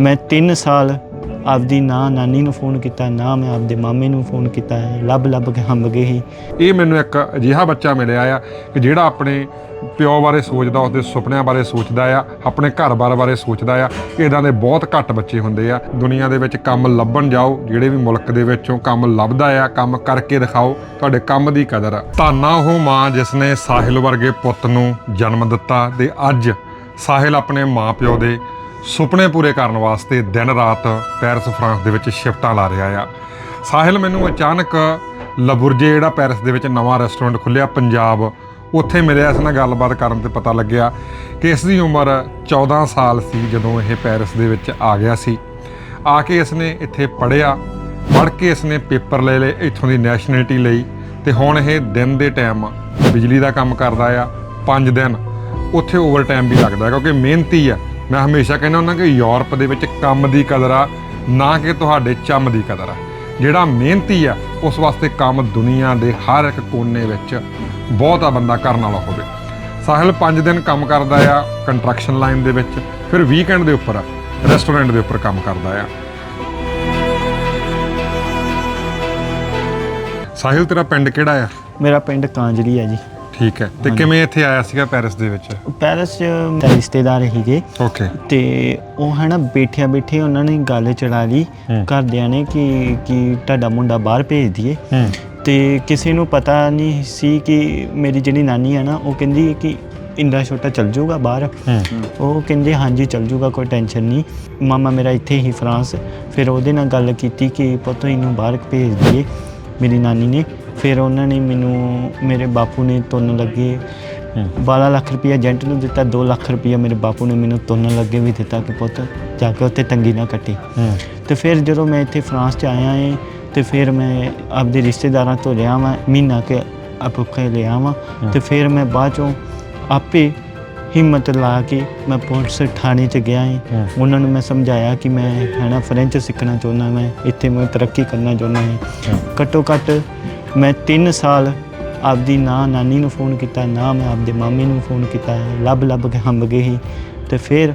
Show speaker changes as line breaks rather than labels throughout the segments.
ਮੈਂ 3 ਸਾਲ ਆਪਦੀ ਨਾ, ਨਾਨੀ ਨੂੰ ਫੋਨ ਕੀਤਾ, ਨਾ ਮੈਂ ਆਪਦੇ ਮਾਮੇ ਨੂੰ ਫੋਨ ਕੀਤਾ, ਲੱਭ ਲੱਭ ਕੇ ਹੰਬ ਗਏ ਹੀ
ਇਹ ਮੈਨੂੰ ਇੱਕ ਅਜਿਹਾ ਬੱਚਾ ਮਿਲਿਆ ਆ ਕਿ ਜਿਹੜਾ ਆਪਣੇ ਪਿਓ ਬਾਰੇ ਸੋਚਦਾ, ਉਸਦੇ ਸੁਪਨਿਆਂ ਬਾਰੇ ਸੋਚਦਾ ਆ, ਆਪਣੇ ਘਰ-ਬਾਰ ਬਾਰੇ ਸੋਚਦਾ ਆ। ਇਦਾਂ ਦੇ ਬਹੁਤ ਘੱਟ ਬੱਚੇ ਹੁੰਦੇ ਆ। ਦੁਨੀਆ ਦੇ ਵਿੱਚ ਕੰਮ ਲੱਭਣ ਜਾਓ, ਜਿਹੜੇ ਵੀ ਮੁਲਕ ਦੇ ਵਿੱਚੋਂ ਕੰਮ ਲੱਭਦਾ ਆ, ਕੰਮ ਕਰਕੇ ਦਿਖਾਓ, ਤੁਹਾਡੇ ਕੰਮ ਦੀ ਕਦਰ ਆ। ਧੰਨਾ ਉਹ ਮਾਂ ਜਿਸ ਨੇ ਸਾਹਿਲ ਵਰਗੇ ਪੁੱਤ ਨੂੰ ਜਨਮ ਦਿੱਤਾ ਤੇ ਅੱਜ ਸਾਹਿਲ ਆਪਣੇ ਮਾਪਿਓ ਦੇ ਸੁਪਨੇ ਪੂਰੇ ਕਰਨ ਵਾਸਤੇ ਦਿਨ ਰਾਤ ਪੈਰਿਸ, ਫਰਾਂਸ ਦੇ ਵਿੱਚ ਸ਼ਿਫਟਾਂ ਲਾ ਰਿਹਾ ਆ। ਸਾਹਿਲ, ਮੈਨੂੰ ਅਚਾਨਕ ਲਬੁਰਜੇ, ਜਿਹੜਾ ਪੈਰਿਸ ਦੇ ਵਿੱਚ ਨਵਾਂ ਰੈਸਟੋਰੈਂਟ ਖੁੱਲਿਆ ਪੰਜਾਬ, ਉੱਥੇ ਮਿਲਿਆ। ਇਸ ਨਾਲ ਗੱਲਬਾਤ ਕਰਨ ਤੇ ਪਤਾ ਲੱਗਿਆ ਕਿ ਇਸ ਦੀ ਉਮਰ 14 ਸਾਲ ਸੀ ਜਦੋਂ ਇਹ ਪੈਰਿਸ ਦੇ ਵਿੱਚ ਆ ਗਿਆ ਸੀ। ਆ ਕੇ ਇਸ ਨੇ ਇੱਥੇ ਪੜ੍ਹਿਆ, ਪੜ੍ਹ ਕੇ ਇਸ ਨੇ ਪੇਪਰ ਲੈ ਲਏ ਇੱਥੋਂ ਦੀ ਨੈਸ਼ਨੈਲਿਟੀ ਲਈ ਤੇ ਹੁਣ ਇਹ ਦਿਨ ਦੇ ਟਾਈਮ ਬਿਜਲੀ ਦਾ ਕੰਮ ਕਰਦਾ ਆ 5 ਦਿਨ। ਉੱਥੇ ਓਵਰ ਟਾਈਮ ਵੀ ਲੱਗਦਾ ਕਿਉਂਕਿ ਮਿਹਨਤੀ ਆ। ਮੈਂ ਹਮੇਸ਼ਾ ਕਹਿੰਦਾ ਹੁੰਦਾ ਕਿ ਯੂਰਪ ਦੇ ਵਿੱਚ ਕੰਮ ਦੀ ਕਦਰ ਆ, ਨਾ ਕਿ ਤੁਹਾਡੇ ਚੰਮ ਦੀ ਕਦਰ ਆ। ਜਿਹੜਾ ਮਿਹਨਤੀ ਆ, ਉਸ ਵਾਸਤੇ ਕੰਮ ਦੁਨੀਆ ਦੇ ਹਰ ਇੱਕ ਕੋਨੇ ਵਿੱਚ ਬਹੁਤਾ ਬੰਦਾ ਕਰਨ ਵਾਲਾ ਹੋਵੇ। ਸਾਹਿਲ 5 ਦਿਨ ਕੰਮ ਕਰਦਾ ਆ ਕੰਸਟਰਕਸ਼ਨ ਲਾਈਨ ਦੇ ਵਿੱਚ, ਫਿਰ ਵੀਕਐਂਡ ਦੇ ਉੱਪਰ, ਰੈਸਟੋਰੈਂਟ ਦੇ ਉੱਪਰ ਕੰਮ ਕਰਦਾ ਆ। ਸਾਹਿਲ, ਤੇਰਾ ਪਿੰਡ ਕਿਹੜਾ ਆ?
ਮੇਰਾ ਪਿੰਡ ਕਾਂਜਲੀ ਹੈ ਜੀ।
ਠੀਕ ਹੈ। ਤੇ ਕਿਵੇਂ ਇੱਥੇ ਆਇਆ ਸੀਗਾ ਪੈਰਿਸ ਦੇ ਵਿੱਚ?
ਪੈਰਿਸ 'ਚ ਰਿਸ਼ਤੇਦਾਰ ਹੀਗੇ
ਓਕੇ।
ਤੇ ਉਹ ਹੈ ਨਾ ਬੈਠਿਆਂ ਬੈਠੇ ਉਹਨਾਂ ਨੇ ਗੱਲ ਚੜਾ ਲਈ। ਘਰਦਿਆਂ ਨੇ ਕਿ ਕਿ ਤੁਹਾਡਾ ਮੁੰਡਾ ਬਾਹਰ ਭੇਜ ਦਈਏ। ਤੇ ਕਿਸੇ ਨੂੰ ਪਤਾ ਨਹੀਂ ਸੀ ਕਿ ਮੇਰੀ ਜਿਹੜੀ ਨਾਨੀ ਹੈ ਨਾ ਉਹ ਕਹਿੰਦੀ ਕਿ ਇੰਦਾ ਛੋਟਾ ਚੱਲ ਜਾਊਗਾ ਬਾਹਰ। ਉਹ ਕਹਿੰਦੇ ਹਾਂਜੀ ਚੱਲ ਜਾਊਗਾ ਕੋਈ ਟੈਨਸ਼ਨ ਨਹੀਂ। ਮਾਮਾ ਮੇਰਾ ਇੱਥੇ ਹੀ ਫਰਾਂਸ। ਫਿਰ ਉਹਦੇ ਨਾਲ ਗੱਲ ਕੀਤੀ ਕਿ ਪੁੱਤ ਇਹਨੂੰ ਬਾਹਰ ਭੇਜ ਦਈਏ ਮੇਰੀ ਨਾਨੀ ਨੇ। ਫਿਰ ਉਹਨਾਂ ਨੇ ਮੈਨੂੰ ਮੇਰੇ ਬਾਪੂ ਨੇ ਤੁੰਨ ਲੱਗੇ। 12 ਲੱਖ ਰੁਪਇਆ ਏਜੰਟ ਨੂੰ ਦਿੱਤਾ 2 ਲੱਖ ਰੁਪਇਆ ਮੇਰੇ ਬਾਪੂ ਨੇ ਮੈਨੂੰ ਤੁੰਨ ਲੱਗੇ ਵੀ ਦਿੱਤਾ ਕਿ ਪੁੱਤ ਜਾ ਕੇ ਉੱਥੇ ਤੰਗੀ ਨਾ ਕੱਟੀ। ਤੇ ਫਿਰ ਜਦੋਂ ਮੈਂ ਇੱਥੇ ਫਰਾਂਸ 'ਚ ਆਇਆ ਏ ਤੇ ਫਿਰ ਮੈਂ ਆਪਦੇ ਰਿਸ਼ਤੇਦਾਰਾਂ ਤੋਂ ਲਿਆ ਵਾਂ ਮਹੀਨਾ ਕੇ ਆਪਕੇ ਲਿਆ ਵਾਂ। ਤੇ ਫਿਰ ਮੈਂ ਬਾਅਦ ਚੋਂ ਆਪੇ ਹਿੰਮਤ ਲਾ ਕੇ ਮੈਂ ਪੁਲਿਸ ਥਾਣੇ 'ਚ ਗਿਆ ਏ।
ਹੂੰ।
ਉਹਨਾਂ ਨੂੰ ਮੈਂ ਸਮਝਾਇਆ ਕਿ ਮੈਂ ਹੈ ਨਾ ਫ੍ਰੈਂਚ ਸਿੱਖਣਾ ਚਾਹੁੰਦਾ ਮੈਂ ਇੱਥੇ ਮੈਂ ਤਰੱਕੀ ਕਰਨਾ ਚਾਹੁੰਦਾ ਹਾਂ। ਘੱਟੋ ਘੱਟ ਮੈਂ 3 ਸਾਲ ਆਪਦੀ ਨਾ ਨਾਨੀ ਨੂੰ ਫੋਨ ਕੀਤਾ ਨਾ ਮੈਂ ਆਪਦੇ ਮਾਮੇ ਨੂੰ ਫੋਨ ਕੀਤਾ ਲੱਭ ਲੱਭ ਕੇ ਹੰਬ ਗਏ ਸੀ ਤੇ ਫਿਰ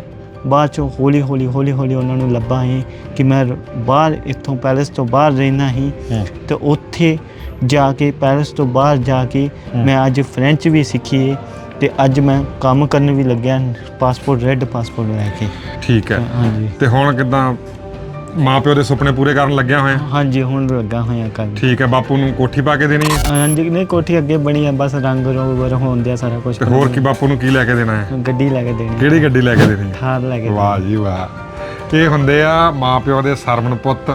ਬਾਅਦ ਚੋਂ ਹੌਲੀ ਹੌਲੀ ਹੌਲੀ ਹੌਲੀ ਉਹਨਾਂ ਨੂੰ ਲੱਭਾ ਹੈ ਕਿ ਮੈਂ ਬਾਹਰ ਇੱਥੋਂ ਪੈਲਸ ਤੋਂ ਬਾਹਰ ਰਹਿਣਾ ਹੀ
ਹੂੰ।
ਤੇ ਉੱਥੇ ਜਾ ਕੇ ਪੈਲਸ ਤੋਂ ਬਾਹਰ ਜਾ ਕੇ ਮੈਂ ਅੱਜ ਫ੍ਰੈਂਚ ਵੀ ਸਿੱਖੀ ਹੈ ਤੇ ਅੱਜ ਮੈਂ ਕੰਮ ਕਰਨ ਵੀ ਲੱਗਿਆ ਪਾਸਪੋਰਟ ਰੈੱਡ ਪਾਸਪੋਰਟ ਲੈ ਕੇ।
ਠੀਕ ਹੈ।
ਹਾਂਜੀ
ਤੇ ਹੁਣ ਕਿਦਾਂ ਮਾਪਿਓ ਦੇ ਸੁਪਨੇ ਪੂਰੇ ਕਰਨ ਲੱਗਿਆ ਹੋਇਆ?
ਹਾਂਜੀ ਹੁਣ ਲੱਗਾ ਹੋਇਆ ਕੰਮ
ਠੀਕ ਹੈ ਬਾਪੂ ਨੂੰ ਕੋਠੀ ਪਾ ਕੇ ਦੇਣੀ ਹੈ?
ਹਾਂਜੀ ਨਹੀਂ ਕੋਠੀ ਅੱਗੇ ਬਣੀ ਆ ਬਸ ਰੰਗ ਰੋਵਰ ਹੋਣ ਦਿਆ ਸਾਰਾ ਕੁਝ
ਤੇ ਹੋਰ ਕੀ ਬਾਪੂ ਨੂੰ ਕੀ ਲੈ ਕੇ ਦੇਣਾ ਹੈ?
ਗੱਡੀ ਲੈ ਕੇ ਦੇਣੀ।
ਕਿਹੜੀ ਗੱਡੀ ਲੈ ਕੇ ਦੇਣੀ ਹੈ?
ਥਾਰ ਲੈ ਕੇ
ਵਾਹ ਜੀ ਵਾਹ। ਇਹ ਹੁੰਦੇ ਆ ਮਾਪਿਓ ਦੇ ਸਰਵਣ ਪੁੱਤ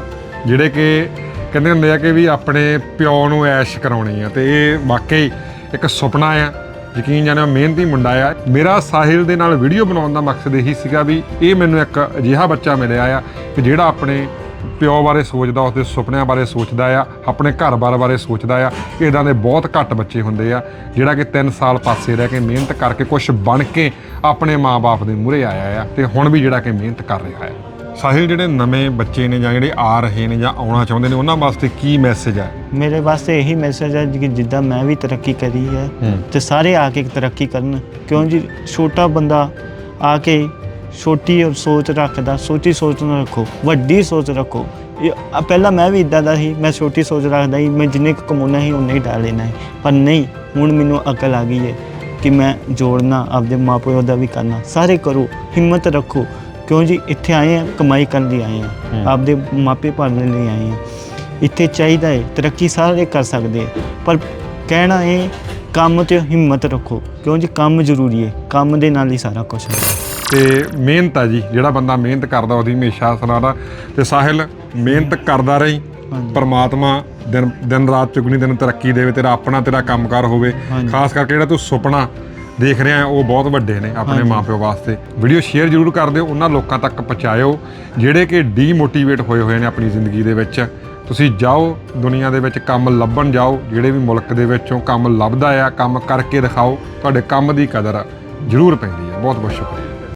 ਜਿਹੜੇ ਕਿ ਕਹਿੰਦੇ ਹੁੰਦੇ ਆ ਕਿ ਵੀ ਆਪਣੇ ਪਿਓ ਨੂੰ ਐਸ਼ ਕਰਾਉਣੀ ਆ। ਤੇ ਇਹ ਵਾਕਈ ਇੱਕ ਸੁਪਨਾ ਆ। ਯਕੀਨ ਜਾਣਿਓ, ਮਿਹਨਤੀ ਮੁੰਡਾ ਆ। ਮੇਰਾ ਸਾਹਿਲ ਦੇ ਨਾਲ ਵੀਡੀਓ ਬਣਾਉਣ ਦਾ ਮਕਸਦ ਇਹੀ ਸੀਗਾ ਵੀ ਇਹ ਮੈਨੂੰ ਇੱਕ ਅਜਿਹਾ ਬੱਚਾ ਮਿਲਿਆ ਆ ਕਿ ਜਿਹੜਾ ਆਪਣੇ ਪਿਓ ਬਾਰੇ ਸੋਚਦਾ, ਉਸਦੇ ਸੁਪਨਿਆਂ ਬਾਰੇ ਸੋਚਦਾ ਆ, ਆਪਣੇ ਘਰ-ਬਾਰ ਬਾਰੇ ਸੋਚਦਾ ਆ। ਇਦਾਂ ਦੇ ਬਹੁਤ ਘੱਟ ਬੱਚੇ ਹੁੰਦੇ ਆ, ਜਿਹੜਾ ਕਿ 3 ਸਾਲ ਪਾਸੇ ਰਹਿ ਕੇ ਮਿਹਨਤ ਕਰਕੇ ਕੁਝ ਬਣ ਕੇ ਆਪਣੇ ਮਾਪੇ ਦੇ ਮੂਹਰੇ ਆਇਆ ਆ ਤੇ ਹੁਣ ਵੀ ਜਿਹੜਾ ਕਿ ਮਿਹਨਤ ਕਰ ਰਿਹਾ ਆ। ਸਾਹਿਲ ਜਿਹੜੇ ਨਵੇਂ ਬੱਚੇ ਨੇ ਜਾਂ ਜਿਹੜੇ ਆ ਰਹੇ ਨੇ ਜਾਂ ਆਉਣਾ ਚਾਹੁੰਦੇ ਨੇ ਉਹਨਾਂ ਵਾਸਤੇ ਕੀ ਮੈਸੇਜ ਹੈ?
ਮੇਰੇ ਵਾਸਤੇ ਇਹੀ ਮੈਸੇਜ ਹੈ ਕਿ ਜਿੱਦਾਂ ਮੈਂ ਵੀ ਤਰੱਕੀ ਕਰੀ ਹੈ। ਤੇ ਸਾਰੇ ਆ ਕੇ ਤਰੱਕੀ ਕਰਨ। ਕਿਉਂ ਜੀ? ਛੋਟਾ ਬੰਦਾ ਆ ਕੇ ਛੋਟੀ ਸੋਚ ਰੱਖਦਾ ਛੋਟੀ ਸੋਚ ਨਾ ਰੱਖੋ ਵੱਡੀ ਸੋਚ ਰੱਖੋ। ਇਹ- ਪਹਿਲਾਂ ਮੈਂ ਵੀ ਇਦਾਂ ਦਾ ਸੀ ਮੈਂ ਛੋਟੀ ਸੋਚ ਰੱਖਦਾ ਸੀ ਮੈਂ ਜਿੰਨੇ ਕੁ ਕਮਾਉਣਾ ਸੀ ਉਨੇ ਹੀ ਡਾਲ ਲੈਣਾ ਸੀ। ਪਰ ਨਹੀਂ ਹੁਣ ਮੈਨੂੰ ਅਕਲ ਆ ਗਈ ਹੈ ਕਿ ਮੈਂ ਜੋੜਨਾ ਆਪਦੇ ਮਾਪਿਓ ਦਾ ਵੀ ਕਰਨਾ। ਸਾਰੇ ਕਰੋ ਹਿੰਮਤ ਰੱਖੋ। ਕਿਉਂ ਜੀ? ਇੱਥੇ ਆਏ ਆ ਕਮਾਈ ਕਰਨ ਲਈ ਆਏ ਆ।
ਹੂੰ।
ਆਪਦੇ ਮਾਪੇ ਪਾਲਣ ਲਈ ਆਏ ਆ। ਇੱਥੇ ਚਾਹੀਦਾ ਹੈ ਤਰੱਕੀ ਸਾਰੇ ਕਰ ਸਕਦੇ ਪਰ ਕਹਿਣਾ ਇਹ ਕੰਮ ਤੇ ਹਿੰਮਤ ਰੱਖੋ। ਕਿਉਂ ਜੀ? ਕੰਮ ਜ਼ਰੂਰੀ ਹੈ ਕੰਮ ਦੇ ਨਾਲ ਹੀ ਸਾਰਾ ਕੁਝ ਹੈ
ਤੇ ਮਿਹਨਤ ਆ ਜੀ ਜਿਹੜਾ ਬੰਦਾ ਮਿਹਨਤ ਕਰਦਾ ਉਹਦੀ ਹਮੇਸ਼ਾ ਸੁਣਾਦਾ ਤੇ ਸਾਹਿਲ ਮਿਹਨਤ ਕਰਦਾ ਰਹੀ। ਪਰਮਾਤਮਾ ਦਿਨ ਦਿਨ ਰਾਤ ਚੁਗਣੀ ਤੈਨੂੰ ਤਰੱਕੀ ਦੇਵੇ ਤੇਰਾ ਆਪਣਾ ਤੇਰਾ ਕੰਮਕਾਰ ਹੋਵੇ। ਖਾਸ ਕਰਕੇ ਜਿਹੜਾ ਤੂੰ ਸੁਪਨਾ ਦੇਖ ਰਿਹਾ ਉਹ ਬਹੁਤ ਵੱਡੇ ਨੇ ਆਪਣੇ। ਮਾਪਿਓ ਵਾਸਤੇ। ਵੀਡੀਓ ਸ਼ੇਅਰ ਜ਼ਰੂਰ ਕਰ ਦਿਓ ਉਹਨਾਂ ਲੋਕਾਂ ਤੱਕ ਪਹੁੰਚਾਇਓ ਜਿਹੜੇ ਕਿ ਡੀਮੋਟੀਵੇਟ ਹੋਏ ਹੋਏ ਨੇ ਆਪਣੀ ਜ਼ਿੰਦਗੀ ਦੇ ਵਿੱਚ। ਤੁਸੀਂ ਜਾਓ ਦੁਨੀਆ ਦੇ ਵਿੱਚ ਕੰਮ ਲੱਭਣ ਜਾਓ ਜਿਹੜੇ ਵੀ ਮੁਲਕ ਦੇ ਵਿੱਚੋਂ ਕੰਮ ਲੱਭਦਾ ਆ ਕੰਮ ਕਰਕੇ ਦਿਖਾਓ ਤੁਹਾਡੇ ਕੰਮ ਦੀ ਕਦਰ ਜ਼ਰੂਰ ਪੈਂਦੀ ਹੈ ਬਹੁਤ ਬਹੁਤ ਸ਼ੁਕਰੀਆ।